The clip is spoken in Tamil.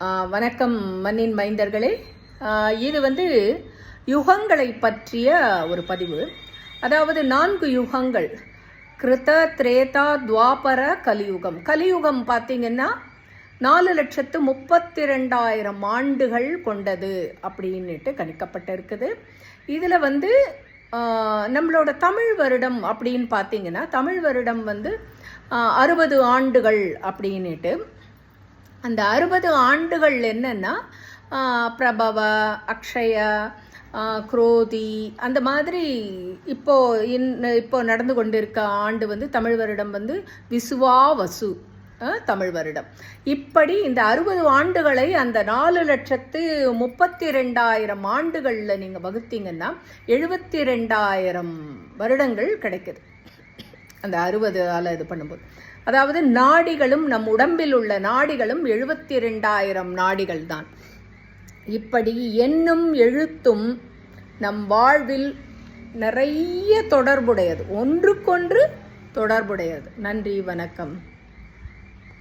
வணக்கம் மண்ணின் மைந்தர்களே. இது வந்து யுகங்களை பற்றிய ஒரு பதிவு. அதாவது நான்கு யுகங்கள். கிருத திரேதா துவாபர கலியுகம். கலியுகம் பார்த்தீங்கன்னா நாலு லட்சத்து முப்பத்தி ரெண்டாயிரம் ஆண்டுகள் கொண்டது அப்படின்னுட்டு கணிக்கப்பட்டிருக்குது. இதில் வந்து நம்மளோட தமிழ் வருடம் அப்படின்னு பார்த்தீங்கன்னா தமிழ் வருடம் வந்து அறுபது ஆண்டுகள் அப்படின்னுட்டு. அந்த அறுபது ஆண்டுகள் என்னென்னா பிரபவ அக்ஷய குரோதி அந்த மாதிரி இப்போது இன் இப்போ நடந்து கொண்டிருக்க ஆண்டு வந்து தமிழ் வருடம் வந்து விசுவாவசு தமிழ் வருடம். இப்படி இந்த அறுபது ஆண்டுகளை அந்த நாலு லட்சத்து முப்பத்தி ரெண்டாயிரம் ஆண்டுகளில் நீங்கள் வகுத்தீங்கன்னா எழுபத்தி ரெண்டாயிரம் வருடங்கள் கிடைக்குது. அந்த அறுபது ஆல இது பண்ணும்போது. அதாவது நாடிகளும் நம் உடம்பில் உள்ள நாடிகளும் எழுபத்தி ரெண்டாயிரம் நாடிகள் தான் இப்படி எண்ணும் எழுத்தும் நம் வாழ்வில் நிறைய தொடர்புடையது. ஒன்றுக்கொன்று தொடர்புடையது. நன்றி வணக்கம்.